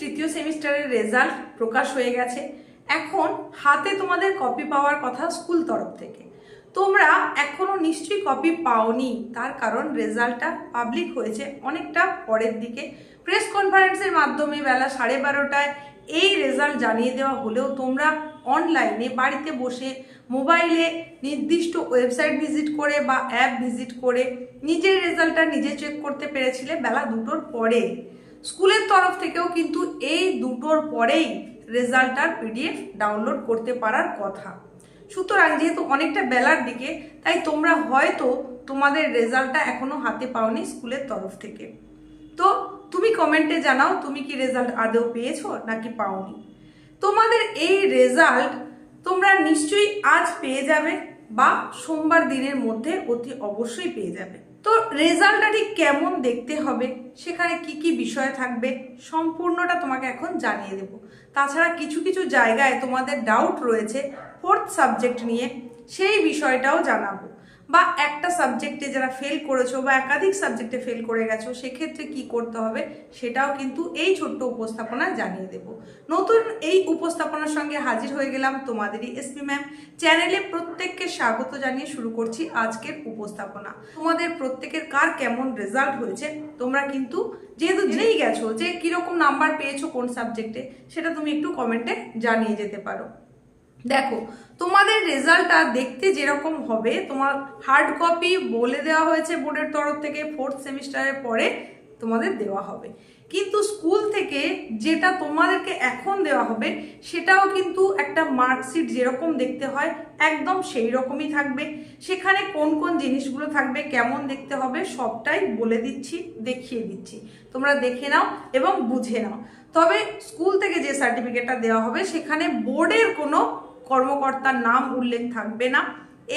তৃতীয় সেমিস্টারের রেজাল্ট প্রকাশ হয়ে গেছে। এখন হাতে তোমাদের কপি পাওয়ার কথা স্কুল তরফ থেকে। তোমরা এখনও নিশ্চয়ই কপি পাওনি। তার কারণ রেজাল্টটা পাবলিক হয়েছে অনেকটা পরের দিকে। প্রেস কনফারেন্সের মাধ্যমে বেলা সাড়ে বারোটায় এই রেজাল্ট জানিয়ে দেওয়া হলেও তোমরা অনলাইনে বাড়িতে বসে মোবাইলে নির্দিষ্ট ওয়েবসাইট ভিজিট করে বা অ্যাপ ভিজিট করে নিজের রেজাল্টটা নিজে চেক করতে পেরেছিলে বেলা দুটোর পরে। স্কুলের তরফ থেকেও কিন্তু এই দুটোর পরেই রেজাল্ট আর পিডিএফ ডাউনলোড করতে পারার কথা। সুতরাং যেহেতু অনেকটা বেলার দিকে, তাই তোমরা হয়তো তোমাদের রেজাল্টটা এখনও হাতে পাওনি স্কুলের তরফ থেকে। তো তুমি কমেন্টে জানাও, তুমি কি রেজাল্ট আদৌ পেয়েছ নাকি পাওনি? তোমাদের এই রেজাল্ট তোমরা নিশ্চয়ই আজ পেয়ে যাবে বা সোমবার দিনের মধ্যে অতি অবশ্যই পেয়ে যাবে। তো রেজাল্টটা ঠিক কেমন দেখতে হবে? সেখানে কি কি বিষয় থাকবে? সম্পূর্ণটা তোমাকে এখন জানিয়ে দেব। তাছাড়া কিছু কিছু জায়গায় তোমাদের ডাউট রয়েছে ফোর্থ সাবজেক্ট নিয়ে। সেই বিষয়টাও জানাব। বা একটা সাবজেক্টে যারা ফেল করেছ বা একাধিক সাবজেক্টে ফেল করে গেছো, সেক্ষেত্রে কি করতে হবে সেটাও কিন্তু এই ছোট্ট উপস্থাপনা জানিয়ে দেব। নতুন এই উপস্থাপনার সঙ্গে হাজির হয়ে গেলাম তোমাদেরই এসপি ম্যাম চ্যানেলে প্রত্যেককে স্বাগত জানিয়ে শুরু করছি আজকের উপস্থাপনা। তোমাদের প্রত্যেকের কার কেমন রেজাল্ট হয়েছে, তোমরা কিন্তু যেহেতু জেনেই গেছো যে কীরকম নাম্বার পেয়েছ কোন সাবজেক্টে সেটা তুমি একটু কমেন্টে জানিয়ে যেতে পারো। দেখো, তোমাদের রেজাল্টটা দেখতে যেরকম হবে, তোমার হার্ড কপি বলে দেওয়া হয়েছে বোর্ডের তরফ থেকে ফোর্থ সেমিস্টারের পরে তোমাদের দেওয়া হবে। কিন্তু স্কুল থেকে যেটা তোমাদেরকে এখন দেওয়া হবে, সেটাও কিন্তু একটা মার্কশিট যেরকম দেখতে হয়, একদম সেই রকমই থাকবে। সেখানে কোন কোন জিনিসগুলো থাকবে, কেমন দেখতে হবে, সবটাই বলে দিচ্ছি, দেখিয়ে দিচ্ছি। তোমরা দেখে নাও এবং বুঝে নাও। তবে স্কুল থেকে যে সার্টিফিকেটটা দেওয়া হবে, সেখানে বোর্ডের কোনো কর্মকর্তার নাম উল্লেখ থাকবে না।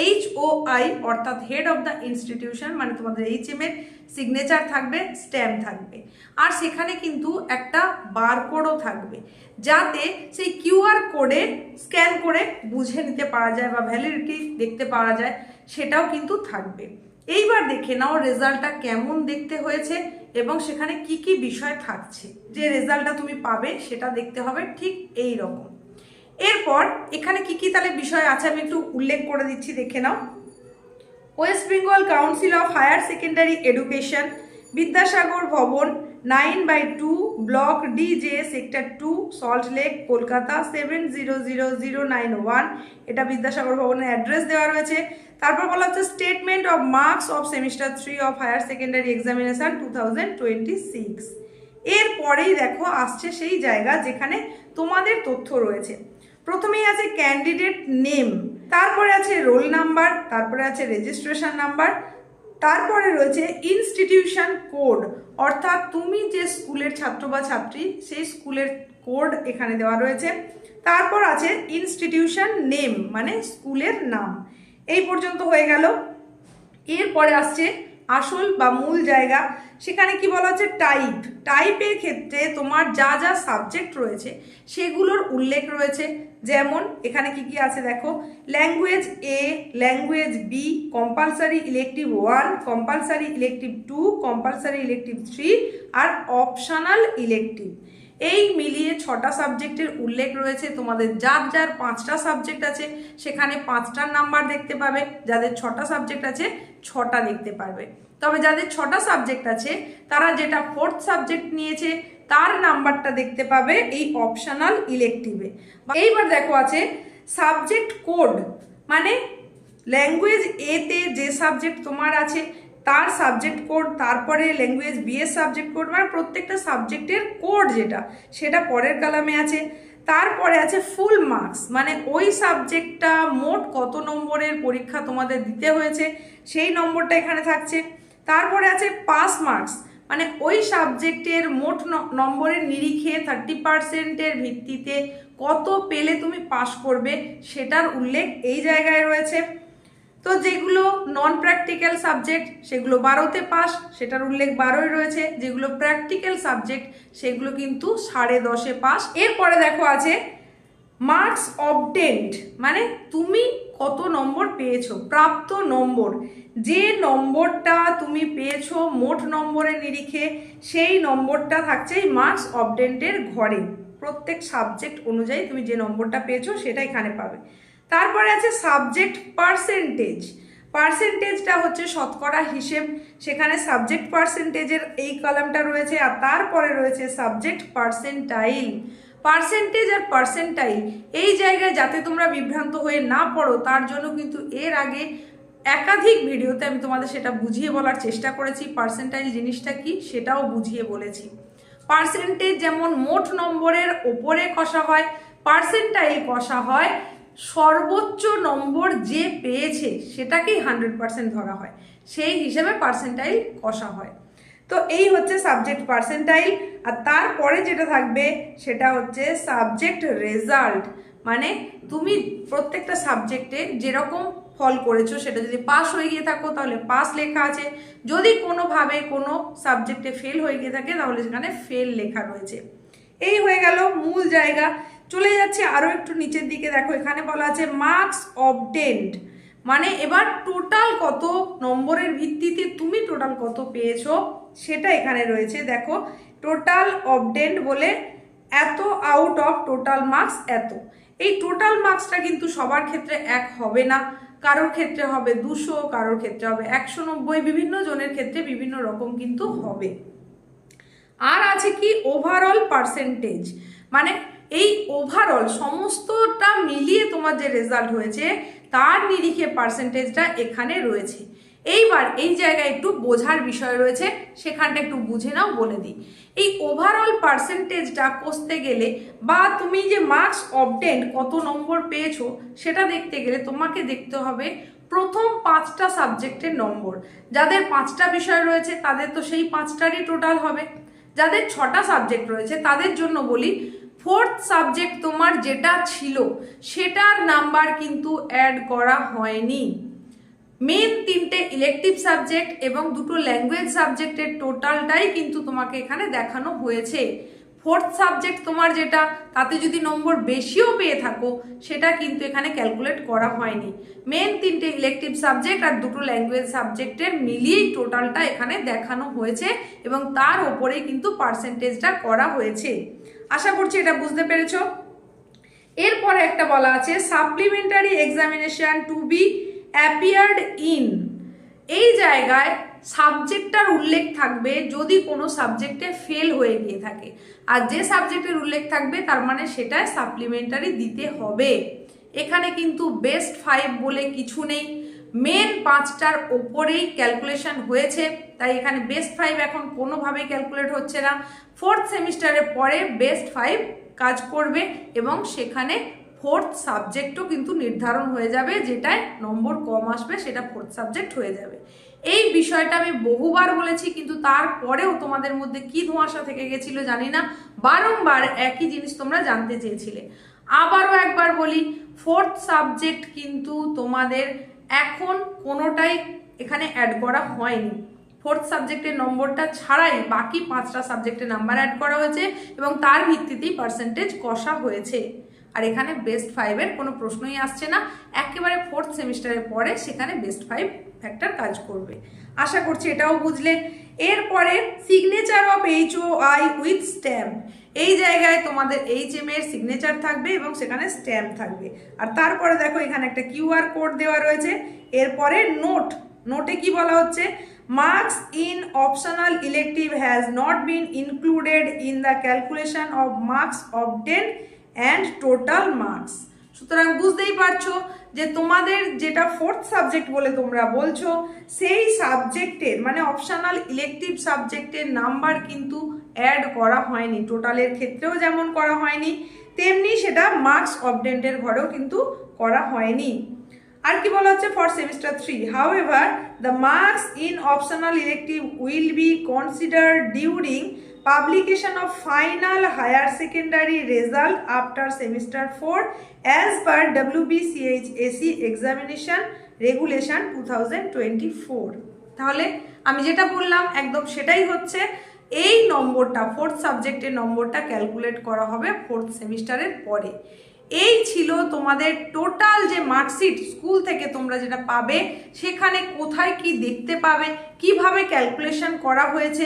এইচ ও আই অর্থাৎ হেড অফ দ্য ইনস্টিটিউশন মানে তোমাদের এইচ এম এর সিগনেচার থাকবে স্ট্যাম্প থাকবে। আর সেখানে কিন্তু একটা বারকোডও থাকবে, যাতে সেই কিউআর কোডে স্ক্যান করে বুঝে নিতে পারা যায় বা ভ্যালিডিটি দেখতে পারা যায়, সেটাও কিন্তু থাকবে। এইবার দেখে নাও রেজাল্টটা কেমন দেখতে হয়েছে এবং সেখানে কি কি বিষয় থাকছে। যে রেজাল্টটা তুমি পাবে, সেটা দেখতে হবে, ঠিক এই রকম। এরপর এখানে কি কি তাহলে বিষয় আছে আমি একটু উল্লেখ করে দিচ্ছি, দেখে নাও। West Bengal council of higher secondary education Vidyasagar Bhavan nine by two block D J sector two salt lake Kolkata seven zero zero zero nine one এটা বিদ্যাসাগর ভবনের অ্যাড্রেস দেওয়া রয়েছে। তারপর বলা হচ্ছে statement of marks of semester three of higher secondary examination two thousand twenty six এরপরেই দেখো, আসছে সেই জায়গা যেখানে তোমাদের তথ্য রয়েছে। প্রথমেই আছে ক্যান্ডিডেট নেম তারপরে আছে রোল নাম্বার তারপরে আছে রেজিস্ট্রেশন নাম্বার তারপরে রয়েছে ইনস্টিটিউশন কোড অর্থাৎ তুমি যে স্কুলের ছাত্র বা ছাত্রী, সেই স্কুলের কোড এখানে দেওয়া রয়েছে। তারপর আছে ইনস্টিটিউশন নেম মানে স্কুলের নাম। এই পর্যন্ত হয়ে গেল। এরপরে আসছে আসল বা মূল জায়গা। সেখানে কি বলা হচ্ছে? টাইপ টাইপের ক্ষেত্রে তোমার যা যা সাবজেক্ট রয়েছে, সেগুলোর উল্লেখ রয়েছে। যেমন, এখানে কি কি আছে দেখো? Language A language B compulsory elective one compulsory elective two compulsory elective three R optional elective এই মিলিয়ে ছটা সাবজেক্টের উল্লেখ রয়েছে। তোমাদের যার যার পাঁচটা সাবজেক্ট আছে, সেখানে পাঁচটার নাম্বার দেখতে পাবে। যাদের ছটা সাবজেক্ট আছে, ছটা দেখতে পারবে। তবে যাদের ছটা সাবজেক্ট আছে, তারা যেটা ফোর্থ সাবজেক্ট নিয়েছে তার নাম্বারটা দেখতে পাবে এই অপশনাল ইলেকটিভে এইবার দেখো আছে সাবজেক্ট কোড মানে ল্যাঙ্গুয়েজ এতে যে সাবজেক্ট তোমার আছে, তার সাবজেক্ট কোড তারপরে ল্যাঙ্গুয়েজ বি এর সাবজেক্ট কোড মানে প্রত্যেকটা সাবজেক্টের কোড যেটা, সেটা পরের কালামে আছে। তারপরে আছে ফুল মার্কস মানে ওই সাবজেক্টটা মোট কত নম্বরের পরীক্ষা তোমাদের দিতে হয়েছে, সেই নম্বরটা এখানে থাকছে। তারপরে আছে পাস মার্কস মানে ওই সাবজেক্টের মোট নম্বরের নিরিখে থার্টি পার্সেন্টের ভিত্তিতে কত পেলে তুমি পাস করবে সেটার উল্লেখ এই জায়গায় রয়েছে। তো যেগুলো নন প্র্যাকটিক্যাল সাবজেক্ট সেগুলো বারোতে পাস সেটার উল্লেখ বারোই রয়েছে। যেগুলো প্র্যাকটিক্যাল সাবজেক্ট সেগুলো কিন্তু সাড়ে দশে পাস এরপরে দেখো আছে মার্কস অবটেন্ড মানে তুমি কত নম্বর পেয়েছ? প্রাপ্ত নম্বর। যে নম্বরটা তুমি পেয়েছ মোট নম্বরের নিরিখে, সেই নম্বরটা থাকছে এই মার্কস অবটেন্টের ঘরে। প্রত্যেক সাবজেক্ট অনুযায়ী তুমি যে নম্বরটা পেয়েছ, সেটা এখানে পাবে। তারপরে আছে সাবজেক্ট পার্সেন্টেজ পার্সেন্টেজটা হচ্ছে শতকরা হিসেব। সেখানে সাবজেক্ট পার্সেন্টেজের এই কলামটা রয়েছে আর তারপরে রয়েছে সাবজেক্ট পার্সেন্টাইল পার্সেন্টেজ আর পার্সেন্টাইল এই জায়গায় যাতে তোমরা বিভ্রান্ত হয়ে না পড়ো, তার জন্য কিন্তু এর আগে একাধিক ভিডিওতে আমি তোমাদের সেটা বুঝিয়ে বলার চেষ্টা করেছি পার্সেন্টাইল জিনিসটা কি সেটাও বুঝিয়ে বলেছি। পার্সেন্টেজ যেমন মোট নম্বরের ওপরে কষা হয় পার্সেন্টাইল কষা হয়, সর্বোচ্চ নম্বর যে পেয়েছে সেটাকেই হান্ড্রেড পার্সেন্ট ধরা হয়। সেই হিসেবে পার্সেন্টাইল কষা হয়। তো এই হচ্ছে সাবজেক্ট পার্সেন্টাইল আর তারপরে যেটা থাকবে সেটা হচ্ছে সাবজেক্ট রেজাল্ট মানে তুমি প্রত্যেকটা সাবজেক্টে যেরকম ফল করেছ, সেটা যদি পাস হয়ে গিয়ে থাকো, তাহলে পাস লেখা আছে। যদি কোনোভাবে কোনো সাবজেক্টে ফেল হয়ে গিয়ে থাকে, তাহলে সেখানে ফেল লেখা রয়েছে। এই হয়ে গেল মূল জায়গা। চলে যাচ্ছে আরও একটু নিচের দিকে। দেখো, এখানে বলা আছে মার্কস অবটেন্ড মানে এবার টোটাল কত নম্বরের ভিত্তিতে তুমি টোটাল কত পেয়েছ? সেটা এখানে রয়েছে। দেখো টোটাল অবডেন্ট বলে এত আউট অফ টোটাল মার্কস এত। এই টোটাল মার্কসটা কিন্তু সবার ক্ষেত্রে এক হবে না। কারোর ক্ষেত্রে হবে দুশো, কারোর ক্ষেত্রে হবে একশো নব্বই, বিভিন্ন জনের ক্ষেত্রে বিভিন্ন রকম কিন্তু হবে। আর আছে কি? ওভারঅল পার্সেন্টেজ মানে এই ওভারঅল সমস্তটা মিলিয়ে তোমার যে রেজাল্ট হয়েছে, তার নিরিখে পার্সেন্টেজটা এখানে রয়েছে। এইবার এই জায়গায় একটু বোঝার বিষয় রয়েছে, সেখানটা একটু বুঝে নাও, বলে দিই। এই ওভারঅল পার্সেন্টেজটা কষতে গেলে বা তুমি যে মার্কস অবটেন্ড কত নম্বর পেয়েছ, সেটা দেখতে গেলে তোমাকে দেখতে হবে প্রথম পাঁচটা সাবজেক্টের নম্বর। যাদের পাঁচটা বিষয় রয়েছে, তাদের তো সেই পাঁচটারই টোটাল হবে। যাদের ছটা সাবজেক্ট রয়েছে, তাদের জন্য বলি ফোর্থ সাবজেক্ট তোমার যেটা ছিল, সেটার নাম্বার কিন্তু অ্যাড করা হয়নি। মেন তিনটে ইলেকটিভ সাবজেক্ট এবং দুটো ল্যাঙ্গুয়েজ সাবজেক্টের টোটালটাই কিন্তু তোমাকে এখানে দেখানো হয়েছে। ফোর্থ সাবজেক্ট তোমার যেটা, তাতে যদি নম্বর বেশিও পেয়ে থাকো, সেটা কিন্তু এখানে ক্যালকুলেট করা হয়নি। মেন তিনটে ইলেকটিভ সাবজেক্ট আর দুটো ল্যাঙ্গুয়েজ সাবজেক্টের মিলিয়েই টোটালটা এখানে দেখানো হয়েছে এবং তার ওপরেই কিন্তু পার্সেন্টেজটা করা হয়েছে। আশা করছি এটা বুঝতে পেরেছ। এরপরে একটা বলা আছে supplementary examination to be appeared in এই জায়গায় সাবজেক্টটার উল্লেখ থাকবে যদি কোনো সাবজেক্টে ফেল হয়ে গিয়ে থাকে। আর যে সাবজেক্টের উল্লেখ থাকবে, তার মানে সেটায় সাপ্লিমেন্টারি দিতে হবে। এখানে কিন্তু বেস্ট ফাইভ বলে কিছু নেই। মেন পাঁচটার ওপরেই ক্যালকুলেশন হয়েছে। তাই এখানে বেস্ট ফাইভ এখন কোনোভাবেই ক্যালকুলেট হচ্ছে না। ফোর্থ সেমিস্টারের পরে বেস্ট ফাইভ কাজ করবে এবং সেখানে ফোর্থ সাবজেক্টও কিন্তু নির্ধারণ হয়ে যাবে, যেটায় নম্বর কম আসবে, সেটা ফোর্থ সাবজেক্ট হয়ে যাবে। এই বিষয়টা আমি বহুবার বলেছি, কিন্তু তারপরেও তোমাদের মধ্যে কি ধোঁয়াশা থেকে গেছিল জানি না, বারংবার একই জিনিস তোমরা জানতে চেয়েছিলে। আবারও একবার বলি ফোর্থ সাবজেক্ট কিন্তু তোমাদের এখন কোনোটাই এখানে অ্যাড করা হয়নি। ফোর্থ সাবজেক্টের নম্বরটা ছাড়াই বাকি পাঁচটা সাবজেক্টের নাম্বার অ্যাড করা হয়েছে এবং তার ভিত্তিতেই পার্সেন্টেজ কষা হয়েছে। আর এখানে বেস্ট ফাইভের কোনো প্রশ্নই আসছে না। একেবারে ফোর্থ সেমিস্টারের পরে সেখানে বেস্ট ফাইভ ফ্যাক্টর কাজ করবে। আশা করছি এটাও বুঝলে। এরপরে signature of H O I with stamp এই জায়গায় তোমাদের এইচ এম এর সিগনেচার থাকবে এবং সেখানে স্ট্যাম্প থাকবে। আর তারপরে দেখো এখানে একটা কিউআর কোড দেওয়া রয়েছে। এরপরে নোট নোটে কি বলা হচ্ছে? Marks in optional elective has not been included in the calculation of marks obtained and total marks সুতরাং বুঝতেই পারছ যে তোমাদের যেটা ফোর্থ সাবজেক্ট বলে তোমরা বলছো, সেই সাবজেক্টের মানে অপশনাল ইলেকটিভ সাবজেক্টের নাম্বার কিন্তু অ্যাড করা হয়নি। টোটালের ক্ষেত্রেও যেমন করা হয়নি, তেমনি সেটা মার্কস অবডেন্টের ঘরেও কিন্তু করা হয়নি। আর কি বলা হচ্ছে for semester three how the marks in optional elective will be consider during publication of final higher secondary result after semester four as per WBCHSE examination regulation two thousand twenty four তাহলে আমি যেটা বললাম, একদম সেটাই হচ্ছে, এই নম্বরটা fourth সাবজেক্টের নম্বরটা ক্যালকুলেট করা হবে ফোর্থ সেমিস্টারের পরে। এই ছিল তোমাদের টোটাল যে মার্কশিট স্কুল থেকে তোমরা যেটা পাবে, সেখানে কোথায় কি দেখতে পাবে, কীভাবে ক্যালকুলেশন করা হয়েছে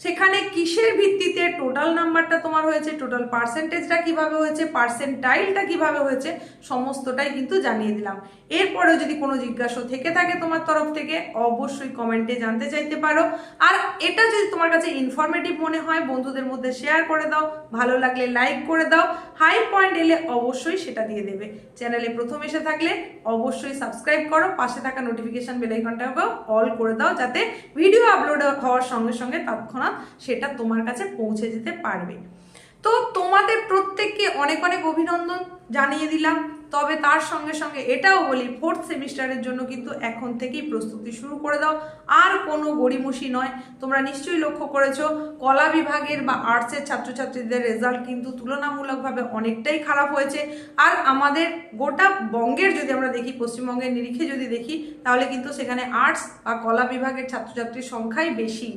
সেখানে কিসের ভিত্তিতে টোটাল নাম্বারটা তোমার হয়েছে টোটাল পার্সেন্টেজটা কীভাবে হয়েছে পার্সেন্টাইলটা কীভাবে হয়েছে, সমস্তটাই কিন্তু জানিয়ে দিলাম। এরপরেও যদি কোনো জিজ্ঞাসা থেকে থাকে তোমার তরফ থেকে, অবশ্যই কমেন্টে জানতে চাইতে পারো। আর এটা যদি তোমার কাছে ইনফরমেটিভ মনে হয়, বন্ধুদের মধ্যে শেয়ার করে দাও ভালো লাগলে লাইক করে দাও হাই পয়েন্ট এলে অবশ্যই সেটা দিয়ে দেবে। চ্যানেলে প্রথম এসে থাকলে অবশ্যই সাবস্ক্রাইব করো, পাশে থাকা নোটিফিকেশান বেল ঘণ্টা অল করে দাও, যাতে ভিডিও আপলোড হওয়ার সঙ্গে সঙ্গে তৎক্ষণাৎ সেটা তোমার কাছে পৌঁছে যেতে পারবে। তো তোমাদের প্রত্যেককে অনেক অনেক অভিনন্দন জানিয়ে দিলাম। তবে তার সঙ্গে সঙ্গে এটাও বলি ফোর্থ সেমিস্টারের জন্য কিন্তু এখন থেকেই প্রস্তুতি শুরু করে দাও। আর কোনো গড়িমসি নয়। তোমরা নিশ্চয়ই লক্ষ্য করেছ, কলা বিভাগের বা আর্টসের ছাত্রছাত্রীদের রেজাল্ট কিন্তু তুলনামূলকভাবে অনেকটাই খারাপ হয়েছে। আর আমাদের গোটা বঙ্গের যদি আমরা দেখি, পশ্চিমবঙ্গের নিরিখে যদি দেখি, তাহলে কিন্তু সেখানে আর্টস বা কলা বিভাগের ছাত্রছাত্রীর সংখ্যাই বেশি।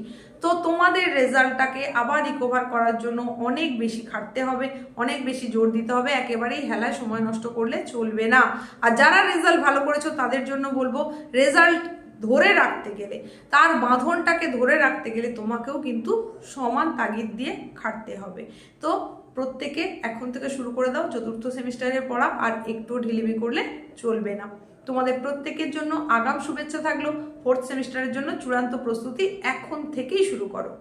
তো তোমাদের রেজাল্টটাকে আবার রিকভার করার জন্য অনেক বেশি খাটতে হবে, অনেক বেশি জোর দিতে হবে, একেবারেই হেলায় সময় নষ্ট করলে চলবে না। আর যারা রেজাল্ট ভালো করেছ তাদের জন্য বলব রেজাল্ট ধরে রাখতে গেলে, তার বাঁধনটাকে ধরে রাখতে গেলে তোমাকেও কিন্তু সমান তাগিদ দিয়ে খাটতে হবে। তো প্রত্যেকে এখন থেকে শুরু করে দাও, চতুর্থ সেমিস্টারের পড়া আর একটু ঢিলিবি করলে চলবে না। তোমাদের প্রত্যেকের জন্য আগাম শুভেচ্ছা থাকল। ফোর্থ সেমিস্টারের জন্য চূড়ান্ত প্রস্তুতি এখন থেকেই শুরু করো।